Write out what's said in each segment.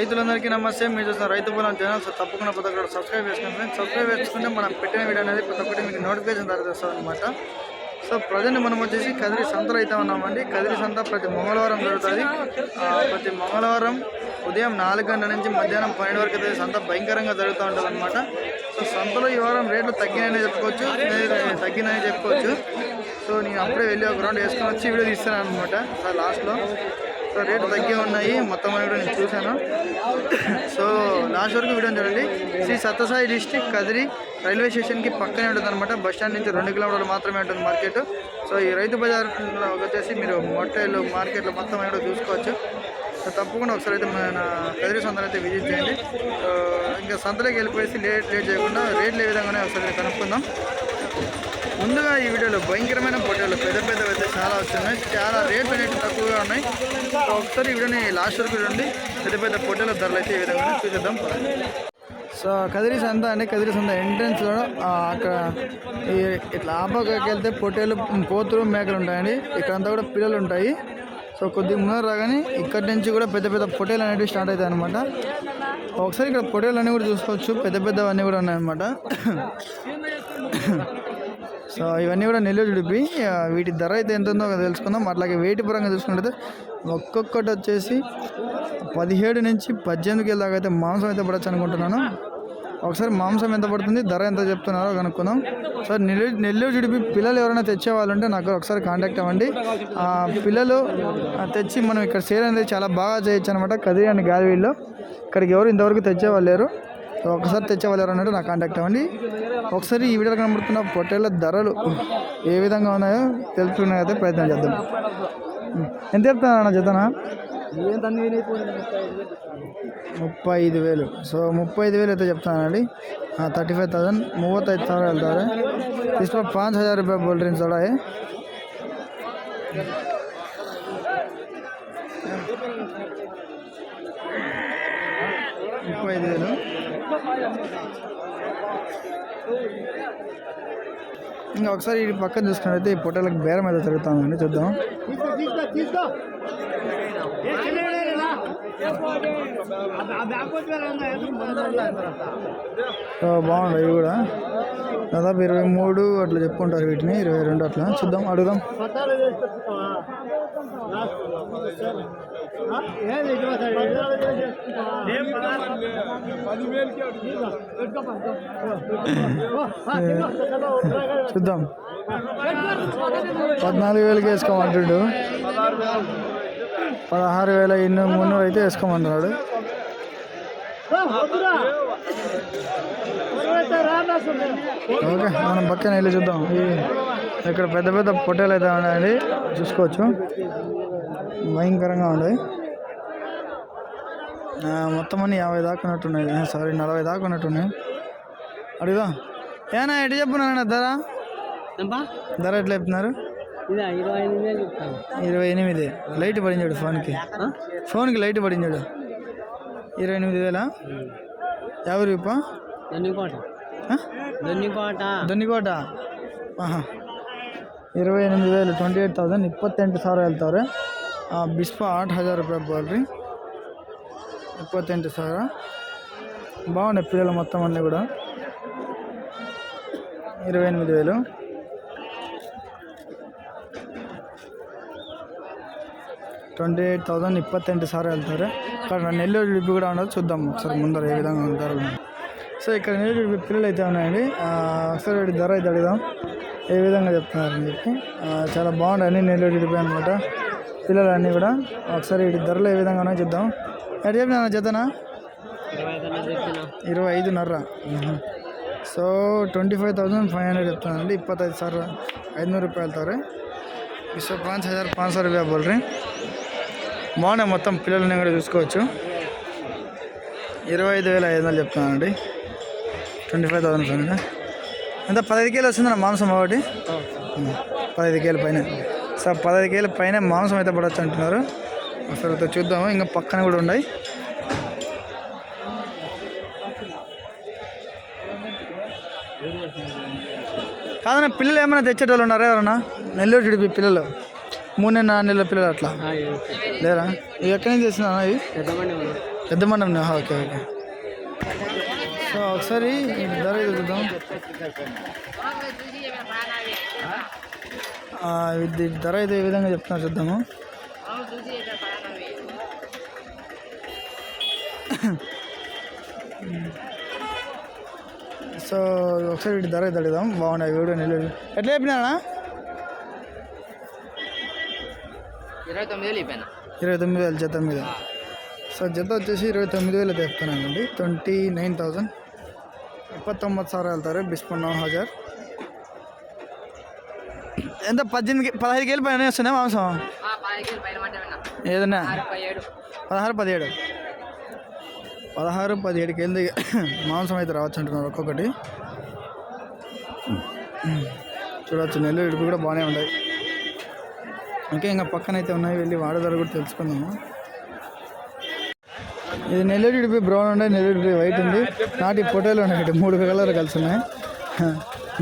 రైతులందరికీ నమస్తే. మీరు చూసిన రైతు పొలం ఛానల్ సో తప్పకుండా ప్రతి ఒక్కరు సబ్స్క్రైబ్ చేసుకోండి ఫ్రెండ్స్. సబ్స్క్రైబ్ చేసుకుంటే మనం పెట్టిన వీడియో అనేది ప్రతి ఒక్కటి మీకు నోటిఫికేషన్ ద్వారా అనమాట సో ప్రజెంట్ మనం వచ్చేసి కదిరి సంతలో అయితే ఉన్నామండి. కదిరి సంత ప్రతి మంగళవారం జరుగుతుంది. ప్రతి మంగళవారం ఉదయం నాలుగు గంటల నుంచి మధ్యాహ్నం పన్నెండు వరకు అయితే సంత భయంకరంగా జరుగుతూ ఉంటుంది అనమాట సో సంతలో ఈ వారం రేట్లు తగ్గినాయని చెప్పుకోవచ్చు తగ్గినాయని చెప్పుకోవచ్చు. సో నేను అప్పుడే వెళ్ళి ఒక రౌండ్ వేసుకొని వచ్చి వీడియో తీస్తాను అనమాట లాస్ట్లో సో రేట్లు తగ్గే ఉన్నాయి. మొత్తం అని కూడా నేను చూశాను. సో లాస్ట్ వరకు వీడియో చూడండి. శ్రీ సత్యసాయి డిస్టిక్ కదిరి రైల్వే స్టేషన్కి పక్కనే ఉంటుంది అనమాట బస్ స్టాండ్ నుంచి రెండు కిలోమీటర్లు మాత్రమే ఉంటుంది మార్కెట్. సో ఈ రైతు బజార్ వచ్చేసి మీరు మొట్టేలు మార్కెట్లో మొత్తం అని కూడా చూసుకోవచ్చు. సో తప్పకుండా ఒకసారి అయితే మన కదిరి సంతలు అయితే విజిట్ చేయండి. సో ఇంకా సంతలోకి వెళ్ళిపోయేసి లేట్ లేట్ చేయకుండా రేట్లు ఏ విధంగానే ఒకసారి కనుక్కుందాం. ముందుగా ఈ వీడియోలో భయంకరమైన పొట్టేలు పెద్ద పెద్ద అయితే చాలా వస్తున్నాయి. చాలా రేట్లు అనేవి తక్కువగా ఉన్నాయి. సో ఒకసారి ఈ వీడియోని లాస్ట్ వరకు చూడండి. పెద్ద పెద్ద పొట్టేల ధరలు అయితే ఈ విధంగా చూసేద్దాం. సో కదిరి సంత అండి. కదిరి సంత ఎంట్రన్స్లో అక్కడ ఈ ఇట్లా ఆపకకి వెళ్తే పొట్టేలు పోతులు మేకలు ఉంటాయండి. ఇక్కడంతా కూడా పిల్లలు ఉంటాయి. సో కొద్దిగా ముందర రాగానే ఇక్కడి నుంచి కూడా పెద్ద పెద్ద పొట్టేలు అనేవి స్టార్ట్ అవుతాయి అనమాట ఒకసారి ఇక్కడ పొట్టేలు అన్నీ కూడా చూసుకోవచ్చు. పెద్ద పెద్దవన్నీ కూడా ఉన్నాయన్నమాట. సో ఇవన్నీ కూడా నెల్లూరు ఉడిపి వీటి ధర అయితే ఎంత ఉందో తెలుసుకుందాం. అట్లాగే వేటి పరంగా చూసుకుంటే ఒక్కొక్కటి వచ్చేసి పదిహేడు నుంచి పద్దెనిమిది కేజీ దాకా అయితే మాంసం అయితే పడచ్చు అనుకుంటున్నాను. ఒకసారి మాంసం ఎంత పడుతుంది ధర ఎంత చెప్తున్నారో కనుక్కుందాం. సార్ నెల్లూరు నెల్లూరు చుడిపి పిల్లలు ఎవరైనా తెచ్చే వాళ్ళు ఉంటే నాకు ఒకసారి కాంటాక్ట్ అవ్వండి. ఆ పిల్లలు తెచ్చి మనం ఇక్కడ సేల్ అనేది చాలా బాగా చేయొచ్చు అనమాట కదిరి అండ్ గాలివీల్లో ఇక్కడికి ఎవరు ఇంతవరకు తెచ్చేవాళ్ళు లేరు. ఒకసారి తెచ్చేవాళ్ళు ఎవరు అన్నట్టు నాకు కాంటాక్ట్ అవ్వండి ఒకసారి ఈ వీడియోలో కనబడుతున్న పొట్టేళ్ళ ధరలు ఏ విధంగా ఉన్నాయో తెలుసుకునే అయితే ప్రయత్నం చేద్దాం ఎంత చెప్తాను అన్న జతనా ముప్పై ఐదు వేలు సో ముప్పై ఐదు వేలు అయితే చెప్తానండి थर्टी फाइव थाउजेंड ಮೂವತ್ತೈದು ಸಾವಿರ ಹೇಳ್ತಾರೆ ಇಸ್ पर पाँच हज़ार रुपये बोल रही थोड़ा है ముప్పై ఐదు వేలు ఇంకా ఒకసారి ఈ పక్కన చూసుకున్నట్టయితే ఈ పొట్టలకు బేరం అయితే తిరుగుతామండి చూద్దాం. బాగున్నాయి ఇవి కూడా. దాదాపు ఇరవై మూడు అట్లా చెప్పుకుంటారు వీటిని ఇరవై రెండు అట్లా. చూద్దాం అడుగుదాం. చూద్దాం. పద్నాలుగు వేలకి వేసుకోమంటుండు. పదహారు వేల ఎనిమిది మున్నూరు అయితే వేసుకోమంటున్నాడు. ఓకే మనం పక్కన వెళ్ళి చూద్దాం. ఇక్కడ పెద్ద పెద్ద పొట్టేలు అయితే ఉన్నాయండి. చూసుకోవచ్చు. భయంకరంగా ఉన్నాయి. మొత్తం అన్ని యాభై దాకా ఉన్నట్టున్నాయి సారీ నలభై దాకా ఉన్నట్టున్నాయి అడుగుదా. ఏనా ఎటు చెప్పున్నారన్న ధర? ధర ఎట్లా చెప్తున్నారు? ఇరవై ఐదు వేలు చెప్తాను ఇరవై ఎనిమిది లైట్ పడింది చూడు ఫోన్కి ఫోన్కి లైట్ పడింది చూడు ఇరవై ఎనిమిది వేల యాభై రూపా దొన్నికోట దొన్నికోట ದೊನ್ನಿಕೋಟ ಹಾಂ ಇರವೈ ಎನಿಮಿದಿ ವೇಲು ಟ್ವೆಂಟಿ ಏಯ್ಟ್ ತೌಸಂಡ್ ಇಪ್ಪತ್ತೆಂಟು ಸಾವಿರ ಹೇಳ್ತವ್ರೆ ಬಿಸ್ಪ ಆಟ್ ಹಜಾರ್ ರೂಪಾಯಿ ಬೋಲ್ರಿ ఇప్పత్తెంటు ಸಾವಿರ బాగున్నాయి పిల్లలు మొత్తం అన్నీ కూడా ఇరవై ఎనిమిది వేలు ట్వంటీ ఎయిట్ థౌసండ్ ఇಪ್ಪತ್ತೆಂಟು సార్ వెళ్తారు. ఇక్కడ నెల్లూరు లిపి కూడా ఉండదు చూద్దాం ఒకసారి ముందర ఏ విధంగా ఉంటారు. సో ఇక్కడ నెల్లూరు పిల్లలు అయితే ఉన్నాయండి. ఒకసారి వీటి ధర అయితే అడుగుదాం. ఏ విధంగా చెప్తున్నారని చెప్పి. చాలా బాగుంటాయి నెల్లూరు లిపి అనమాట పిల్లలు అన్నీ కూడా ఒకసారి వీటి ధరలు ఏ విధంగా ఉన్నాయో చూద్దాం. ఎట్ చెప్పిన చేద్దానా ఇరవై ఐదున్నర. So twenty five thousand five hundred చెప్తానండి ఐదు నూరు రూపాయలు ರೂಪಾಯಿ ಹೇಳ್ತಾರೆ పాంచ్ హజార్ పాంచ్ ಪಾಂಚ್ రూపాయ బోల్ ಬೋಲ್ರಿ బాగున్నాయి. మొత్తం పిల్లలని కూడా చూసుకోవచ్చు. ఇరవై ఐదు వేల ఐదు వందలు చెప్తానండి twenty five thousand five hundred. ఎంత? పదహైదు కేలు వస్తుందన్న మాంసం ఒకటి. పదహైదు కేల పైన. సార్ పదహైదు కేల పైన మాంసం అయితే పడవచ్చు అంటున్నారు. ఒకసారి అయితే చూద్దాము. ఇంకా పక్కన కూడా ఉన్నాయి. కాదన్న పిల్లలు ఏమైనా తెచ్చేటోళ్ళు ఉన్నారా ఎవరన్నా? నెల్లూరు చుడిపి పిల్లలు. మూడు నెలల నాలుగు నెలల పిల్లలు అట్లా? లేరా? ఇవి ఎక్కడి నుంచి తెచ్చినా ఇవి? పెద్ద మండం ఓకే ఓకే. సో ఒకసారి ధర చూద్దాం. ధర అయితే ఏ విధంగా చెప్తున్నా చూద్దాము. సో ఒకసారి వీటి ధర అయితే అడుగుదాం. బాగున్నాయి వీడియో నిలబడి ఎట్లా చెప్పినా ఇరవై తొమ్మిది వేలు ఇవ్వను ఇరవై తొమ్మిది వేలు జత మీద. సో జత వచ్చేసి ఇరవై తొమ్మిది వేలు తెస్తున్నానండి ట్వంటీ నైన్ థౌజండ్ ఇప్పత్తొంబತ್ತು సార్ వెళ్తారు బిస్పన్ హజార్. ఎంత? పద్దెనిమిది పదహారు కేలు పైన వస్తున్నాయి మాంసం? ఏదన్నా? పదహారు పదిహేడు. పదహారు పదిహేడు. కేంద్ర మాంసం అయితే రావచ్చు అంటున్నారు ఒక్కొక్కటి. చూడవచ్చు నెల్లూరు ఇడుపు కూడా బాగానే ఉంటాయి ఓకే ఇంకా పక్కన అయితే ఉన్నాయి వెళ్ళి వాడదారు కూడా తెలుసుకుందాము. ఇది నెల్లూరు బ్రౌన్ ఉండే నెల్లూరు వైట్ ఉంది. నాటి పొటేలు ఉన్నాయి మూడు కలర్లు కలిసి ఉన్నాయి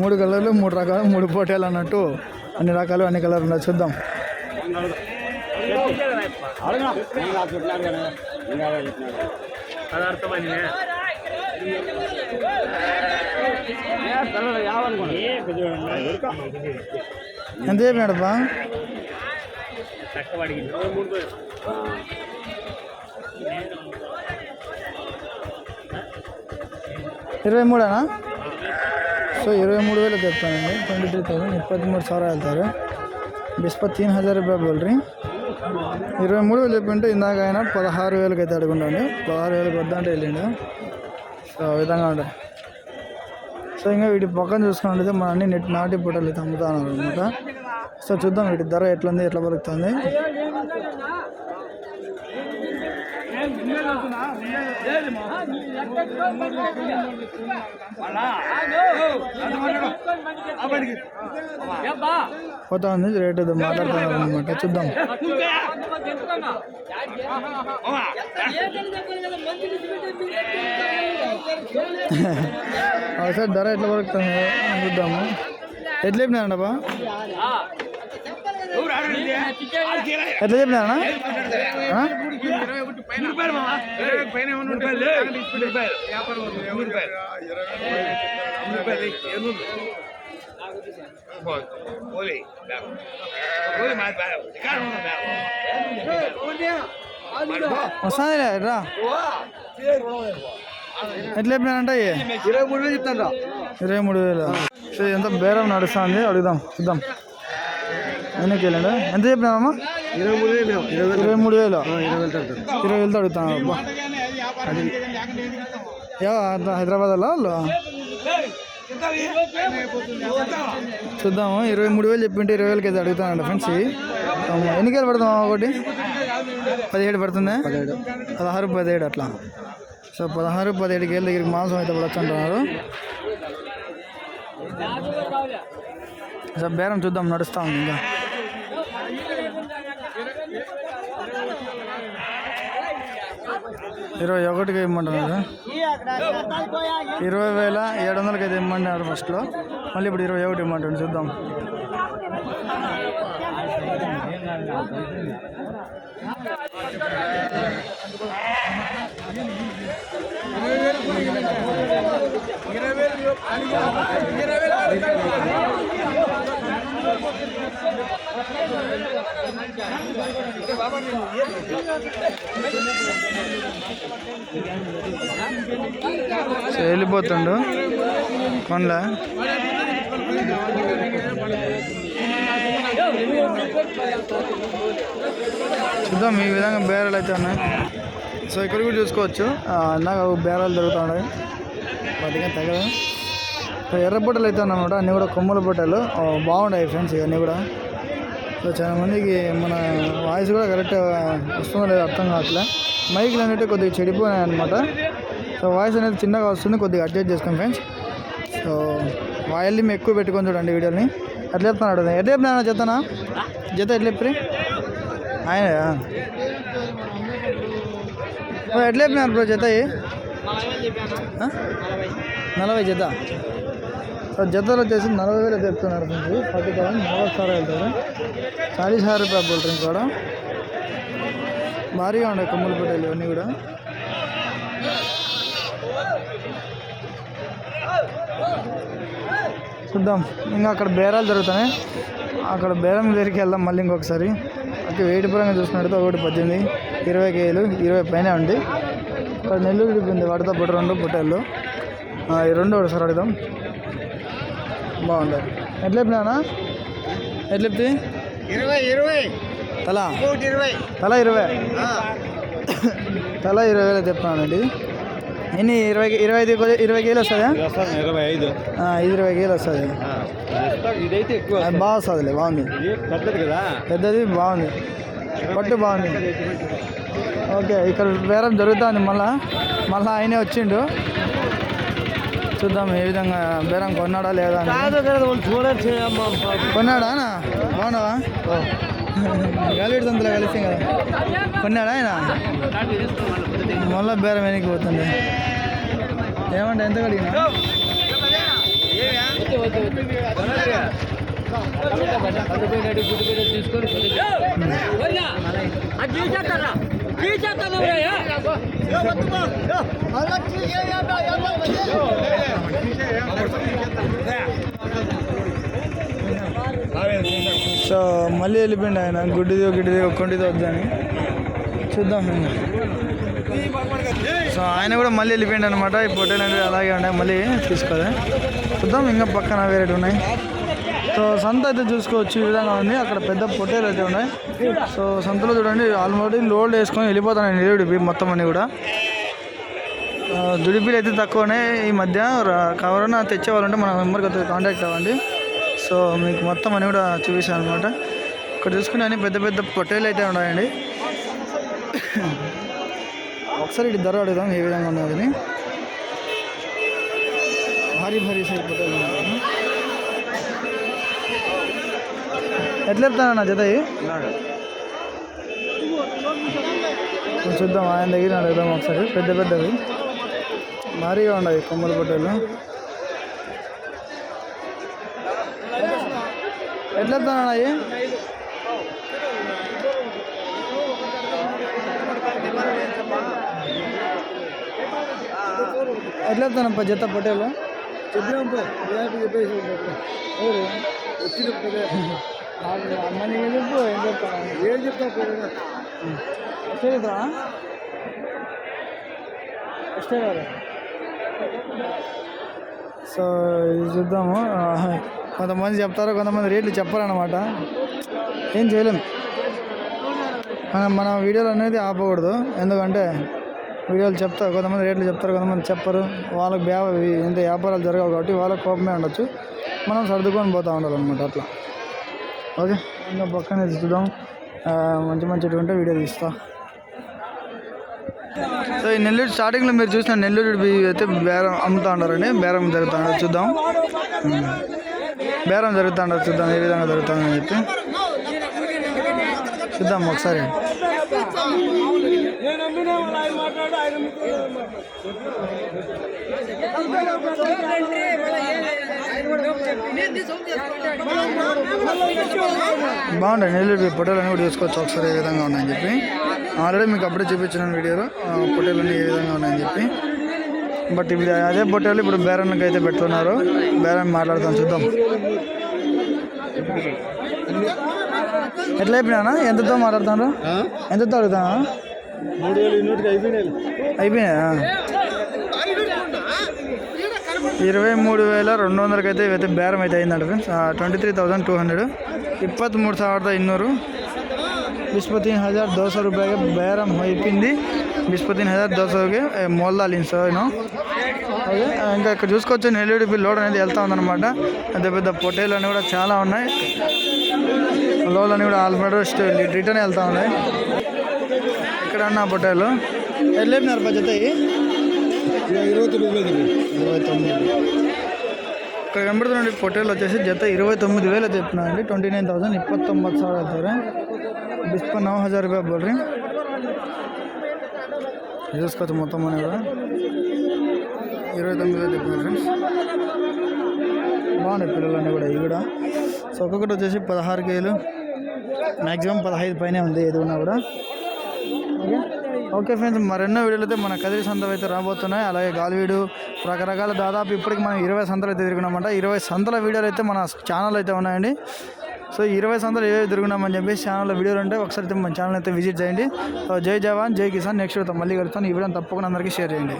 మూడు కలర్లు మూడు రకాలు మూడు పొటేలు అన్నట్టు అన్ని రకాలు అన్ని కలర్లు ఉన్నాయి చూద్దాం. ఎంత కష్టపడింది. ఇరవై మూడేనా? సో इरवे मूड वेल ट्वेंटी थ्री थौसंड इपत्मूर सवि हेतर बिस्प तीन हज़ार హజార్ बोल रही ఇరవై మూడు వేలు చెప్పింటే ఇందాక అయినా పదహారు వేలకి అయితే అడుగుండండి. పదహారు వేలకు వద్దంటే వెళ్ళిండు. సో ఆ విధంగా ఉంటాయి సో ఇంకా వీటి పక్కన చూసుకున్నట్లయితే మన అన్ని నెట్ నాటి పూటలు అయితే అమ్ముతాను అనమాట సో చూద్దాం వీటి ధర ఎట్లుంది ఎట్లా పలుకుతుంది పోతా ఉంది రేట్ మాట్లాడుతున్నారు అనమాట చూద్దాం. ఒకసారి ధర ఎట్లా పలుకుతుంది చూద్దాము. ఎట్లా చెప్పినారండబ్బా ఎట్లా చెప్పినారన్నా ఆ? వస్తాదిలే రా ఎట్లా చెప్పినారంట ఇవి? ఇరవై మూడు వేలు చెప్తాను రా ఇరవై మూడు వేలు. సో ఎంత బేరం నడుస్తుంది? అడుగుదాం చూద్దాం. ఎన్ని వెళ్ళండి. ఎంత చెప్పినామమ్మా ఇరవై మూడు వేలు. ఇరవై మూడు వేలు. ఇరవై వేలతో అడుగుతాను. అబ్బా. యా హైదరాబాద్లో వాళ్ళు. చూద్దాము ఇరవై మూడు వేలు చెప్పింటే ఇరవై వేలకి అయితే అడుగుతానండి ఫ్రెండ్స్. ఎన్ని కేలు పడుతుంది ఒకటి? పదిహేడు పడుతుంది? పదహారు పదిహేడు అట్లా. సో పదహారు పదిహేడు కేళ్ళ దగ్గరికి మాంసం అయితే పడచ్చు అంటున్నారు. సో బేరం చూద్దాం నడుస్తా ఉంది ఇంకా. ఇరవై ఒకటికి ఇమ్మంటున్నారు ఇరవై వేల ఏడు వందలకి అయితే ఇమ్మన్నారు ఫస్ట్లో. మళ్ళీ ఇప్పుడు ఇరవై ఒకటి ఇమ్మంటాడు చూద్దాం. సో వెళ్ళిపోతుండు. కొండ చూద్దాం ఈ విధంగా బేరాలు అయితే ఉన్నాయి. సో ఇక్కడ కూడా చూసుకోవచ్చు. నాకు ఇందాక బేరాలు దొరుకుతున్నాయి. వాటిగా తగదు ఎర్ర బుట్టలు అయితే ఉన్నమాట అన్నీ కూడా కొమ్మల బుట్టలు. బాగున్నాయి ఫ్రెండ్స్ ఇవన్నీ కూడా. సో చాలా మందికి మన వాయిస్ కూడా కరెక్ట్ వస్తుందో లేదో అర్థం కావట్లే. మైక్లు అనేవి కొద్దిగా చెడిపోయినాయి అనమాట సో వాయిస్ అనేది చిన్నగా వస్తుంది కొద్దిగా అడ్జస్ట్ చేసుకోండి ఫ్రెండ్స్. సో వాయిల్ని ఎక్కువ పెట్టుకొని చూడండి వీడియోని. ఎట్లా చెప్తున్నాడు ఎట్లా చెప్పినా చెప్తానా? జత ఎట్లా చెప్పి ఆయన ఎట్లా చెప్పినారు బ్రో జత? నలభై. జత. సో జతలు వచ్చేసి నలభై వేలు చెప్తున్నారు మీకు ఫార్టీ థౌసండ్ నలభై సార్ వెళ్తారు. చాలీస్ హజార్ రూపాయలు బోల్తారు కూడా. భారీగా ఉన్నాయి కొమ్ములు పెట్టాలి ఇవన్నీ కూడా. చూద్దాం. ఇంకా అక్కడ బేరాలు జరుగుతున్నాయి. అక్కడ బేరం దగ్గరికి వెళ్దాం మళ్ళీ ఇంకొకసారి. ఓకే వెయిట్ పరంగా చూసుకున్నట్టు ఒకటి పద్దెనిమిది ఇరవై కేలు ఇరవై పైన ఉంది. ఇక్కడ నెల్లూరు ఉంది వాటితో పాటు రెండు పొట్టేళ్ళు ఆ, ఈ రెండు ఒకసారి అడుగుదాం. బాగుంది. ఎట్లా చెప్పినా ఎట్లా చెప్తే? ఇరవై ఇరవై. తలా? ఇరవై. తల ఇరవై. తల ఇరవై వేలు చెప్తున్నానండి ఎన్ని? ఇరవై ఇరవై ఐదు కొద్ది- ఇరవై కేజీలు వస్తుందా ఇరవై ఐదు. ఇరవై కేజీలు వస్తుంది. ఇదైతే ఎక్కువ అది బాగా వస్తుందిలే బాగుంది. ఇది పెద్దది కదా? పెద్దది బాగుంది. పట్టు బాగుంది. ఓకే ఇక్కడ బేరం జరుగుతుంది మళ్ళా. మళ్ళా ఆయనే వచ్చిండు. చూద్దాం ఏ విధంగా బేరం కొన్నాడా లేదా కొన్నాడా? బాగున్నావా? గాలిడి తంతులో కలిసి కదా. కొన్నాడా ఆయన? మళ్ళా బేరం వెనక్కి పోతుంది. ఏమంటే ఎంత కడిగినా? సో మళ్ళీ వెళ్ళిపోయింది ఆయన. గుడ్డిదో గిడ్డిదో కొండిదో వద్దని. చూద్దాం సో ఆయన కూడా మళ్ళీ వెళ్ళిపోయింది అనమాట ఈ పొట్టేలు అనేవి అలాగే ఉన్నాయి. మళ్ళీ తీసుకోవాలి చూద్దాం. ఇంకా పక్కన వేరేటి ఉన్నాయి. సో సంత అయితే చూసుకోవచ్చు ఈ విధంగా ఉంది. అక్కడ పెద్ద పొట్టేలు అయితే ఉన్నాయి. సో సంతలో చూడండి ఆల్మోస్ట్ లోడ్ వేసుకొని వెళ్ళిపోతాను నిలుడిపి మొత్తం అన్నీ కూడా. దుడిపిలు అయితే తక్కువనే ఈ మధ్య. కవరన్నా కావాలన్నా తెచ్చేవాళ్ళంటే మన మెంబర్కి అయితే కాంటాక్ట్ అవ్వండి. సో మీకు మొత్తం అని కూడా చూపిస్తాను అనమాట ఇక్కడ చూసుకుంటే అన్ని పెద్ద పెద్ద పొట్టేలు అయితే ఉన్నాయండి. ఒకసారి ఇటు ధర అడుగుదాం ఏ విధంగా ఉన్నదని భారీ భారీ సైడ్ పొట్టేలు ఉన్నాయి ఎట్లా చెప్తానన్న జత చూద్దాం ఆయన దగ్గర అడుగుదాం ఒకసారి. పెద్ద పెద్దవి. భారీగా ఉన్నాయి కొమ్మల పొట్టేలు ఎట్లా చెప్తానన్న అవి ఎట్లా చెప్తానప్ప జత పొట్టేలు? చెప్పినాం చెప్పేసి వచ్చినప్పుడు అమ్మని చెప్పు ఏం చెప్తాను ఏం చెప్తా చెప్తావా సో ఇది చూద్దాము. కొంతమంది చెప్తారు కొంతమంది రేట్లు చెప్పారనమాట ఏం చేయలేం. మనం మన వీడియోలు అనేది ఆపకూడదు. ఎందుకంటే వీడియోలు చెప్తారు కొంతమంది రేట్లు చెప్తారు కొంతమంది చెప్పరు. వాళ్ళకి బ్యా ఇంత వ్యాపారాలు జరగవు కాబట్టి వాళ్ళకి కోపమే ఉండొచ్చు. మనం సర్దుకొని పోతూ ఉండాలన్నమాట అట్లా. ఓకే ఇంకా పక్కన చూద్దాం. మంచి మంచి ఉంటే వీడియో తీస్తా. సో ఈ నెల్లూరు స్టార్టింగ్లో మీరు చూసిన నెల్లూరు అయితే బేరం అమ్ముతా ఉన్నారండి బేరం జరుగుతా ఉండదు చూద్దాం. బేరం జరుగుతా ఉండదు చూద్దాం ఏ విధంగా జరుగుతుందని చెప్పి. చూద్దాం ఒకసారి. బాగుంటాయి నెల్లూరు పొట్టేలు అని కూడా చూసుకోవచ్చు ఒకసారి ఏ విధంగా ఉన్నాయని చెప్పి. ఆల్రెడీ మీకు అప్పుడే చూపించిన వీడియోలో ఆ, పొట్టేలు అన్నీ ఏ విధంగా ఉన్నాయని చెప్పి. బట్ ఇప్పుడు అదే పొట్టేలు ఇప్పుడు బేరానికి అయితే పెడుతున్నారు. బేరం మాట్లాడతాం చూద్దాం. ఎట్లా అయిపోయినా ఎంతతో మాట్లాడుతున్నారు? ఎంతతో అడుగుతానా? అయిపోయినాయి? ఇరవై మూడు వేల రెండు వందలకి అయితే ఇవైతే బేరం అయితే అయిందంట friends twenty three thousand two hundred ఇప్పటి మూడు ಇನ್ನೂರು. ఇన్నూరు బిస్పతి హజార్ దోశ ರೂಪಾಯಿಗೆ బేరం అయిపోయింది. బిస్పతిన్ హజార్ దోసకి మోల్దాలి సార్ అదే ఇంకా ఇక్కడ చూసుకోవచ్చు ఎల్ఈడిపి లోడ్ అనేది వెళ్తూ ఉందన్నమాట. పెద్ద పెద్ద పొటేలు అని కూడా చాలా ఉన్నాయి. లోడ్ అని కూడా ఆల్మోస్ట్ రిటర్న్ వెళ్తూ ఉన్నాయి. ఎక్కడ అన్న పొటాలు ఎట్లేపినారు పా జత ఇరవై తొమ్మిది ఇరవై తొమ్మిది. ఇక్కడ కనబడుతున్నాండి పొటాలు వచ్చేసి జత ఇరవై తొమ్మిది వేలు చెప్పినారండి ట్వంటీ నైన్ థౌసండ్ ఇప్పత్తొంబತ್ತು ಸಾವಿರ ಹೇಳ್ತಾರೆ ಬಿಸ್ಪ ನವ ಹಜಾರ್ ರೂಪಾಯಿ ಬರ್ರಿ చూసుకోవచ్చు మొత్తం అని కూడా ఇరవై తొమ్మిది వేలు చెప్పినారు ఫ్రెండ్స్. బాగున్నాయి పిల్లలన్నీ కూడా ఇవి కూడా. సో ఒక్కొక్కటి వచ్చేసి పదహారు కేలు. మ్యాక్సిమం పదహైదు పైనే ఉంది ఏదో ఉన్నా కూడా. ఓకే ఓకే ఫ్రెండ్స్ మరెన్నో వీడియోలు అయితే మన కదిరి సంతలు అయితే రాబోతున్నాయి. అలాగే గాలివీడు రకరకాల దాదాపు ఇప్పటికి మనం ఇరవై సంతలు అయితే తిరిగినామంట ఇరవై సంతల వీడియోలు అయితే మన ఛానల్ అయితే ఉన్నాయండి. సో ఇరవై సంతలు ఏవే తిరుగున్నామని చెప్పేసి ఛానల్లో వీడియోలు ఉంటే ఒకసారి అయితే మన ఛానల్ అయితే విజిట్ చేయండి. సో జై జవాన్ జై కిసాన్. నెక్స్ట్ మళ్ళీ కలుస్తాను. ఈ వీడియోని తప్పకుండా అందరికీ షేర్ చేయండి.